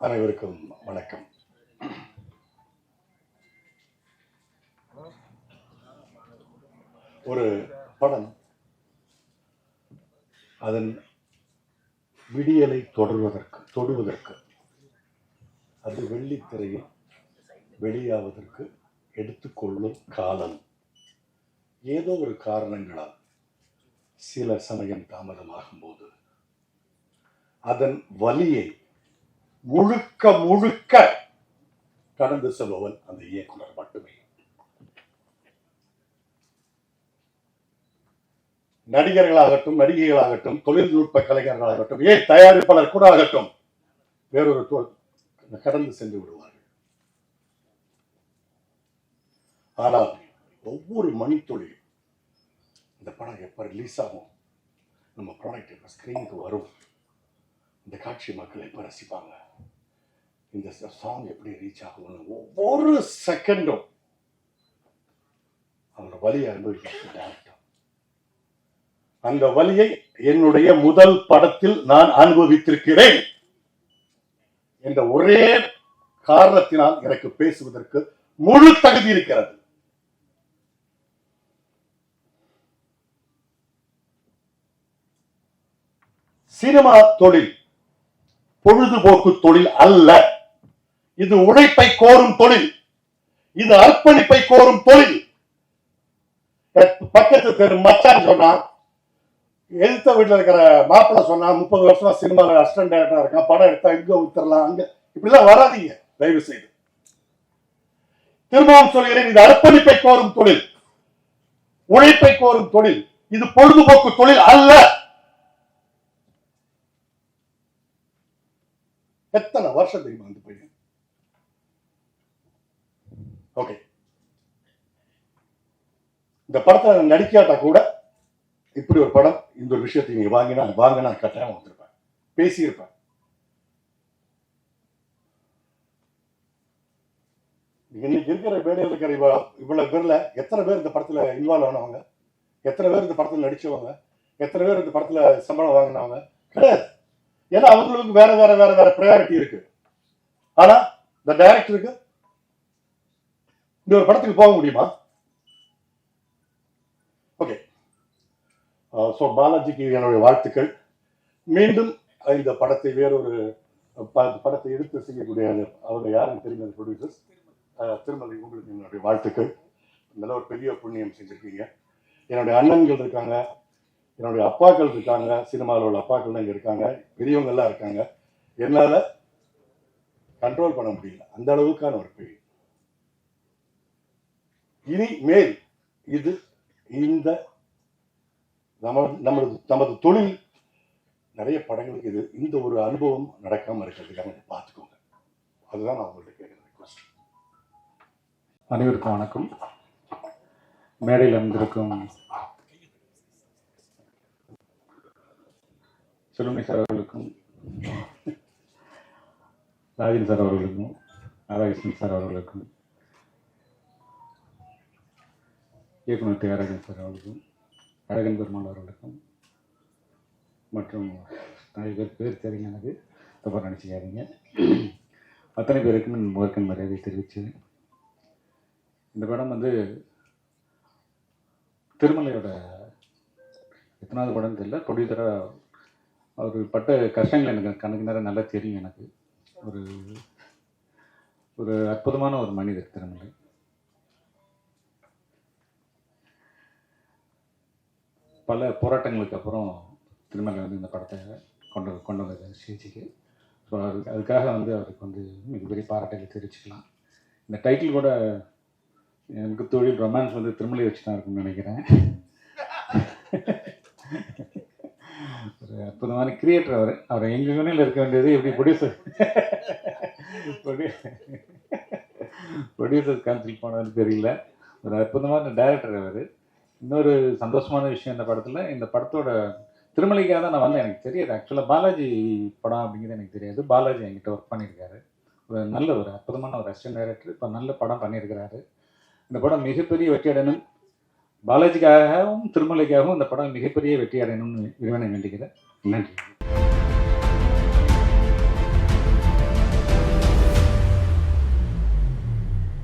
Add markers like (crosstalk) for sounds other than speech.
அனைவருக்கும் வணக்கம். ஒரு படம் அதன் விடியலை தொடர்வதற்கு தொடுவதற்கு அது வெள்ளித்திரையில் வெளியாவதற்கு எடுத்துக்கொள்ளும் காலம். ஏதோ ஒரு காரணங்களால் சில சமயம் தாமதமாகும் போது அதன் வலியை முழுக்க முழுக்க கடந்து செல்பவன் அந்த இயக்குனர் மட்டுமே. நடிகர்களாகட்டும் நடிகைகளாகட்டும் தொழில்நுட்ப கலைஞர்களாகட்டும் ஏன் தயாரிப்பாளர் கூட ஆகட்டும் வேறொரு தோல் கடந்து சென்று விடுவார்கள். ஆனால் ஒவ்வொரு மணித்துளியும் இந்த படம் எப்போ ரிலீஸ் ஆகும்? நம்ம ப்ராடக்ட் எப்போ ஸ்க்ரீனுக்கு வரும்? இந்த காட்சி மக்கள் எப்போ ரசிப்பாங்க? இந்த சாங் எப்படி ரீச் ஆகும்னு ஒவ்வொரு செகண்டும் அவரோட வலியை அனுபவிக்கிறது அந்த வலியை என்னுடைய முதல் படத்தில் நான் அனுபவித்திருக்கிறேன் என்ற ஒரே காரணத்தினால் எனக்கு பேசுவதற்கு முழு தகுதி இருக்கிறது. சினிமா தொழில் பொழுதுபோக்கு தொழில் அல்ல. இது உழைப்பை கோரும் தொழில். இது அர்ப்பணிப்பை கோரும் தொழில். பக்கத்து தெரு மச்சான் சொன்னா எழுத்த வீட்டுல இருக்கிற மாப்பிள்ள சொன்னா முப்பது வருஷமா சினிமாவில் அசிஸ்டன்ட் டேரக்டரா இருக்கான். படம் எடுத்தா இங்க வித்துறலாம் அங்க. இப்படிலாம் வராதீங்க தயவு செய்து திரும்பவும் சொல்கிறேன் இது அர்ப்பணிப்பை கோரும் தொழில். உழைப்பை கோரும் தொழில். இது பொழுதுபோக்கு தொழில் அல்ல. எத்தனை வருஷம் தெரியுமா அந்த பையன்? ஓகே இந்த படத்தை நடிக்காட்டா கூட இப்படி ஒரு படம் இந்த ஒரு விஷயத்தை நீங்க வாங்கினா வாங்கினா கட்டாயம் வந்திருப்பேன். பேசியிருப்பேன். இன்னைக்கு இருக்கிற வேலையில் இருக்கிற இவ்வளவு இவ்வளவு பேர்ல எத்தனை பேர் இந்த படத்துல இன்வால்வ் ஆனவங்க? எத்தனை பேர் இந்த படத்துல நடிச்சவங்க? எத்தனை பேர் இந்த படத்துல சம்பளம் வாங்கினவங்க? கிடையாது. ஏன்னா அவங்களுக்கு வேற வேற வேற வேற ப்ரையாரிட்டி இருக்கு. ஆனா இந்த டைரக்டருக்கு இந்த ஒரு படத்துக்கு போக முடியுமா? ஓகே ஸோ uh, பாலாஜிக்கு என்னுடைய வாழ்த்துக்கள். மீண்டும் இந்த படத்தை வேறொரு ப- படத்தை எடுத்து செய்யக்கூடிய அவங்க யாருன்னு தெரியும் ப்ரொடியூசர்ஸ் uh, திருமலை உங்களுக்கு என்னுடைய வாழ்த்துக்கள். நல்ல ஒரு பெரிய புண்ணியம் செஞ்சுருக்கீங்க. என்னுடைய அண்ணன்கள் இருக்காங்க. என்னுடைய அப்பாக்கள் இருக்காங்க சினிமாவில் உள்ள அப்பாக்கள் இங்கே இருக்காங்க பெரியவங்கெல்லாம் இருக்காங்க. என்னால் கண்ட்ரோல் பண்ண முடியல. அந்த அளவுக்கான ஒரு பெரிய இனி மேல் இது இந்த நம்ம நமது நமது தொழில் நிறைய படங்களுக்கு இது இந்த ஒரு அனுபவம் நடக்காமல் இருக்கிறதுக்காக கொஞ்சம் பார்த்துக்கோங்க. அதுதான் நான் உங்கள்கிட்ட கேட்குற ரிக்வஸ்ட் அனைவருக்கும் வணக்கம். மேடையில் அமர்ந்திருக்கும் சுலுமை சார் அவர்களுக்கும் ராஜன் சார் அவர்களுக்கும் ராதாகிருஷ்ணன் சார் அவர்களுக்கும் இயக்குனர் தியாகராஜன் சார் அவர்களுக்கும் அழகன் பெருமாள் அவர்களுக்கும் மற்றும் நிறைய பேர் பேர் தெரியும் எனக்கு தப்பாக நினச்சிக்காதீங்க. அத்தனை பேருக்கும் என் முதற்கண் மரியாதை தெரிவித்து இந்த படம் வந்து திருமலையோட எத்தனாவது படம் தெரியல ப்ரொடியூசராக அவர் பட்ட கஷ்டங்கள் எனக்கு கணக்கு நேரம் நல்லா தெரியும் எனக்கு. ஒரு ஒரு அற்புதமான ஒரு மனிதர் திருமலை பல போராட்டங்களுக்கு அப்புறம் திருமலை வந்து இந்த படத்தை கொண்டு கொண்டு வந்தது ஸ்டேஜுக்கு ஸோ அது அதுக்காக வந்து அவருக்கு வந்து மிகப்பெரிய பாராட்டுகளை தெரிவிச்சுக்கலாம். இந்த டைட்டில் கூட எனக்கு தொழில் ரொமான்ஸ் வந்து திருமலை வச்சு தான் இருக்கும்னு நினைக்கிறேன். (laughs) அற்புதமான கிரியேட்டர் அவர். அவர் எங்கள் யூனியில் இருக்க வேண்டியது எப்படி ப்ரொடியூசர் ப்ரொடியூசர் கவுன்சில் போனதுன்னு தெரியல. ஒரு அற்புதமான டைரக்டர் அவர். இன்னொரு சந்தோஷமான விஷயம் இந்த படத்தில் இந்த படத்தோட திருமலைக்காக தான் நான் வந்தேன். எனக்கு தெரியாது. ஆக்சுவலாக பாலாஜி படம் அப்படிங்கிறது எனக்கு தெரியாது. பாலாஜி என்கிட்ட ஒர்க் பண்ணியிருக்காரு. ஒரு நல்ல ஒரு அற்புதமான ஒரு அசிஸ்டன்ட் டைரக்டர் இப்போ நல்ல படம் பண்ணியிருக்கிறாரு. இந்த படம் மிகப்பெரிய வெற்றி அடையணும். பாலாஜிக்காகவும் திருமலைக்காகவும் இந்த படம் மிகப்பெரிய வெற்றி அடையணும்னு இறைவனை வேண்டிக்கிறேன் நன்றி